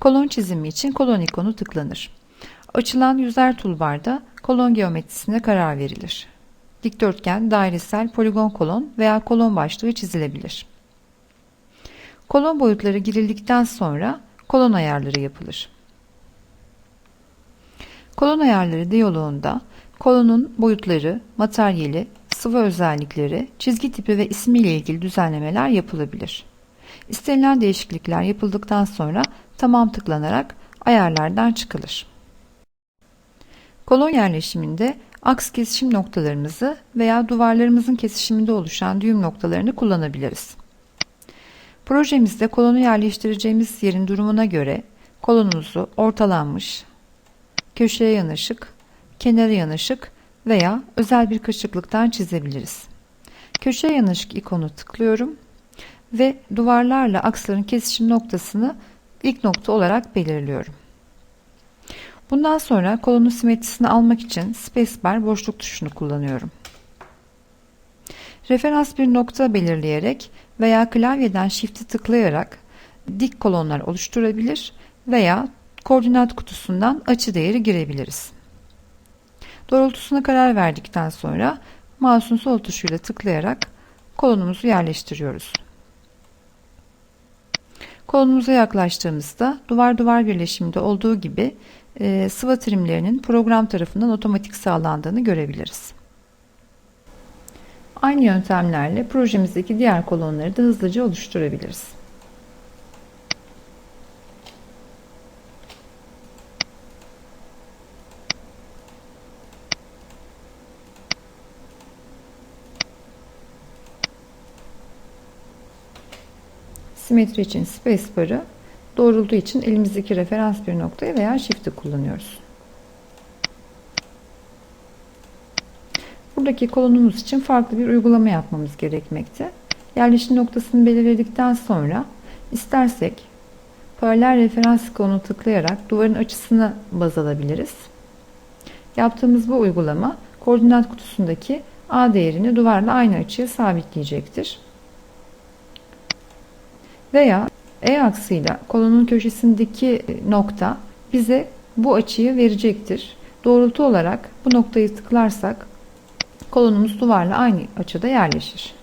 Kolon çizimi için kolon ikonu tıklanır. Açılan yüzler toolbar'da kolon geometrisine karar verilir. Dikdörtgen, dairesel, poligon kolon veya kolon başlığı çizilebilir. Kolon boyutları girildikten sonra kolon ayarları yapılır. Kolon ayarları diyaloğunda kolonun boyutları, materyali, sıvı özellikleri, çizgi tipi ve ismiyle ilgili düzenlemeler yapılabilir. İstenilen değişiklikler yapıldıktan sonra tamam tıklanarak ayarlardan çıkılır. Kolon yerleşiminde aks kesişim noktalarımızı veya duvarlarımızın kesişiminde oluşan düğüm noktalarını kullanabiliriz. Projemizde kolonu yerleştireceğimiz yerin durumuna göre kolonumuzu ortalanmış, köşeye yanaşık, kenara yanaşık veya özel bir kaşıklıktan çizebiliriz. Köşeye yanaşık ikonu tıklıyorum ve duvarlarla aksların kesişim noktasını ilk nokta olarak belirliyorum. Bundan sonra kolonun simetrisini almak için spacebar boşluk tuşunu kullanıyorum. Referans bir nokta belirleyerek veya klavyeden shift'i tıklayarak dik kolonlar oluşturabilir veya koordinat kutusundan açı değeri girebiliriz. Doğrultusuna karar verdikten sonra mouse'un sol tuşuyla tıklayarak kolonumuzu yerleştiriyoruz. Kolonumuza yaklaştığımızda duvar duvar birleşiminde olduğu gibi e, sıva trimlerinin program tarafından otomatik sağlandığını görebiliriz. Aynı yöntemlerle projemizdeki diğer kolonları da hızlıca oluşturabiliriz. Simetri için spacebar'ı, doğrultu için elimizdeki referans bir noktayı veya shift'i kullanıyoruz. Buradaki kolonumuz için farklı bir uygulama yapmamız gerekmekte. Yerleşim noktasını belirledikten sonra istersek paralel referans ikonunu tıklayarak duvarın açısını baz alabiliriz. Yaptığımız bu uygulama koordinat kutusundaki A değerini duvarla aynı açıya sabitleyecektir. Veya E aksıyla kolonun köşesindeki nokta bize bu açıyı verecektir. Doğrultu olarak bu noktayı tıklarsak kolonumuz duvarla aynı açıda yerleşir.